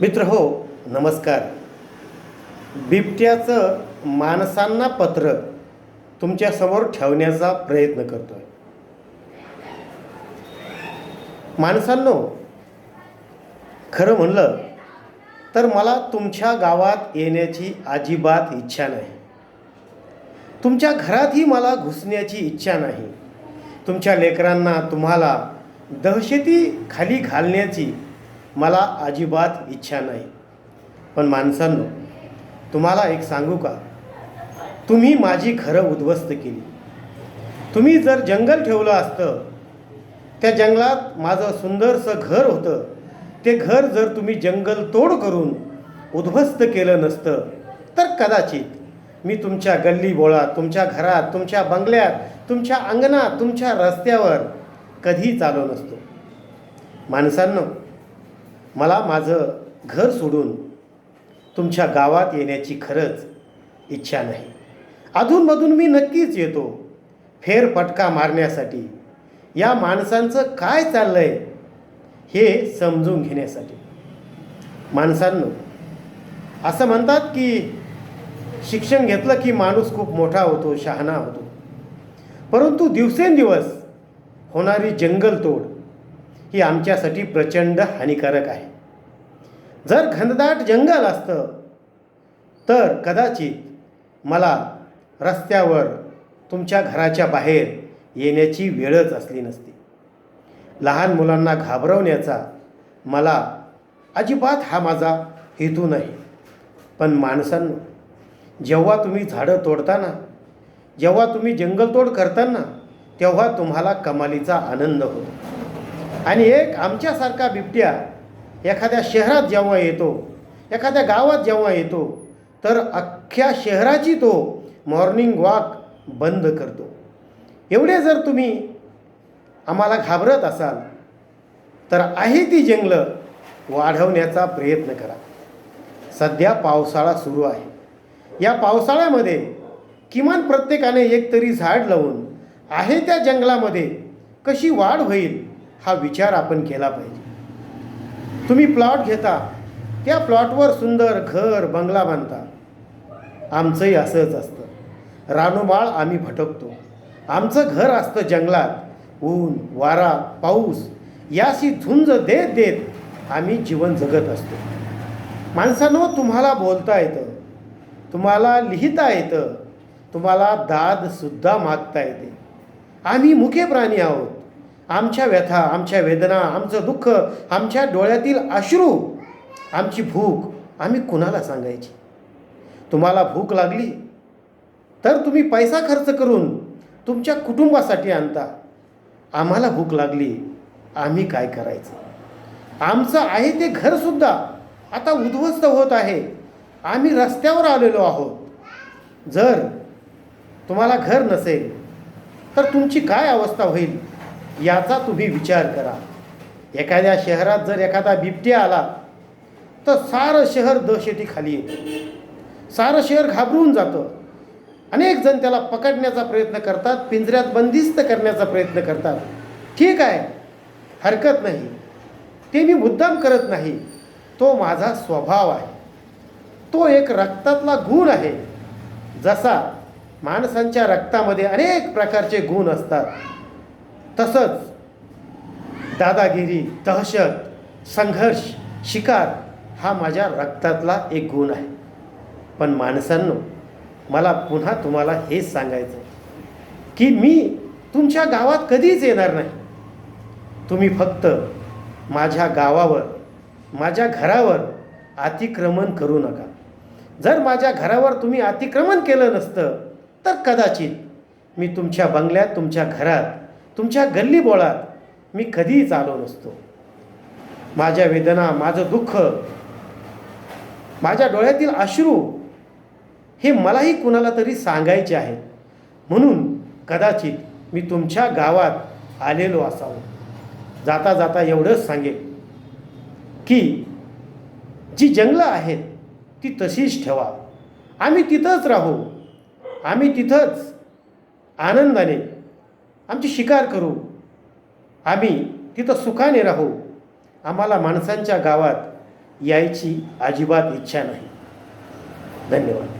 मित्र हो नमस्कार. बिबट्याचं माणसांना पत्र तुमच्यासमोर ठेवण्याचा प्रयत्न करतोय. माणसांनो खरं म्हणलं तर मला तुमच्या गावात येण्याची अजिबात इच्छा नाही. तुमच्या घरातही मला घुसण्याची इच्छा नाही. तुमच्या लेकरांना तुम्हाला दहशती खाली घालण्याची मला अजिबात इच्छा नाही. पण माणसांनो तुम्हाला एक सांगू का? तुम्ही माझी घरं उद्ध्वस्त केली. तुम्ही जर जंगल ठेवलं असतं त्या जंगलात माझं सुंदरसं घर होतं ते घर जर तुम्ही जंगल तोड करून उद्ध्वस्त केलं नसतं तर कदाचित मी तुमच्या गल्ली बोळात तुमच्या घरात तुमच्या बंगल्यात तुमच्या अंगणात तुमच्या रस्त्यावर कधीही चालू नसतो. माणसांनो मला माझं घर सोडून तुमच्या गावात येण्याची खरंच इच्छा नाही. अधूनमधून मी नक्कीच येतो. फेरफटका मारण्यासाठी. या माणसांचं काय चाललं आहे हे समजून घेण्यासाठी. माणसांनो असं म्हणतात की शिक्षण घेतलं की माणूस खूप मोठा होतो शहाणा होतो. परंतु दिवसेंदिवस होणारी जंगलतोड ही आमच्यासाठी प्रचंड हानिकारक आहे. जर घनदाट जंगल असतं तर कदाचित मला रस्त्यावर तुमच्या घराच्या बाहेर येण्याची वेळच असली नसती. लहान मुलांना घाबरवण्याचा मला अजिबात हा माझा हेतू नाही. पण माणसांनो जेव्हा तुम्ही झाडं तोडताना जेव्हा तुम्ही जंगलतोड करताना तेव्हा तुम्हाला कमालीचा आनंद होतो. आणि एक आमच्यासारखा बिबट्या एखाद्या शहरात जेव्हा येतो एखाद्या गावात जेव्हा येतो तर अख्ख्या शहराची तो मॉर्निंग वॉक बंद करतो. एवढे जर तुम्ही आम्हाला घाबरत असाल तर आहे ती जंगलं वाढवण्याचा प्रयत्न करा. सध्या पावसाळा सुरू आहे. या पावसाळ्यामध्ये किमान प्रत्येकाने एक तरी झाड लावून आहे त्या जंगलामध्ये कशी वाढ होईल हा विचार आपण केला पाहिजे. तुम्ही प्लॉट घेता त्या प्लॉटवर सुंदर घर बंगला बांधता. आमचंही असंच असतं. रानोमाळ आम्ही भटकतो. आमचं घर असतं जंगलात. ऊन वारा पाऊस याशी झुंज देत देत आम्ही जीवन जगत असतो. माणसांनो तुम्हाला बोलता येतं. तुम्हाला लिहिता येतं. तुम्हाला दादसुद्धा मागता येते. आम्ही मुखे प्राणी आहोत. आमच्या व्यथा आमच्या वेदना आमचं दुःख आमच्या डोळ्यातील अश्रू आमची भूक आम्ही कुणाला सांगायची? तुम्हाला भूक लागली तर तुम्ही पैसा खर्च करून तुमच्या कुटुंबासाठी आणता. आम्हाला भूक लागली आम्ही काय करायचं? आमचं आहे ते घरसुद्धा आता उद्ध्वस्त होत आहे. आम्ही रस्त्यावर आलेलो आहोत. जर तुम्हाला घर नसेल तर तुमची काय अवस्था होईल? याचा तुम्ही विचार करा. एखाद्या शहरात जर एखादा बिबट्या आला तर सारं शहर दहशतीखाली येतं. सारं शहर घाबरून जातं. अनेक जण त्याला पकडण्याचा प्रयत्न करतात पिंजऱ्यात बंदिस्त करण्याचा प्रयत्न करतात. ठीक आहे हरकत नाही. ते मी मुद्दाम करत नाही. तो माझा स्वभाव आहे. तो एक रक्तातला गुण आहे. जसा माणसांच्या रक्तामध्ये अनेक प्रकारचे गुण असतात. तसंच दादागिरी दहशत संघर्ष शिकार हा माझ्या रक्तातला एक गुण आहे. पण माणसांनो मला पुन्हा तुम्हाला हेच सांगायचं की मी तुमच्या गावात कधीच येणार नाही. तुम्ही फक्त माझ्या गावावर माझ्या घरावर अतिक्रमण करू नका. जर माझ्या घरावर तुम्ही अतिक्रमण केलं नसतं तर कदाचित मी तुमच्या बंगल्यात तुमच्या घरात तुमच्या गल्ली बोळात मी कधीही चालो नसतो. माझ्या वेदना माझं दुःख माझ्या डोळ्यातील अश्रू हे मलाही कुणाला तरी सांगायचे आहे म्हणून कदाचित मी तुमच्या गावात आलेलो असावं. जाता जाता एवढंच सांगेल की जी जंगलं आहेत ती तशीच ठेवा. आम्ही तिथंच राहू. आम्ही तिथंच आनंदाने आमची शिकार करू. आम्ही तिथं सुखाने राहू. आम्हाला माणसांच्या गावात यायची अजिबात इच्छा नाही. धन्यवाद.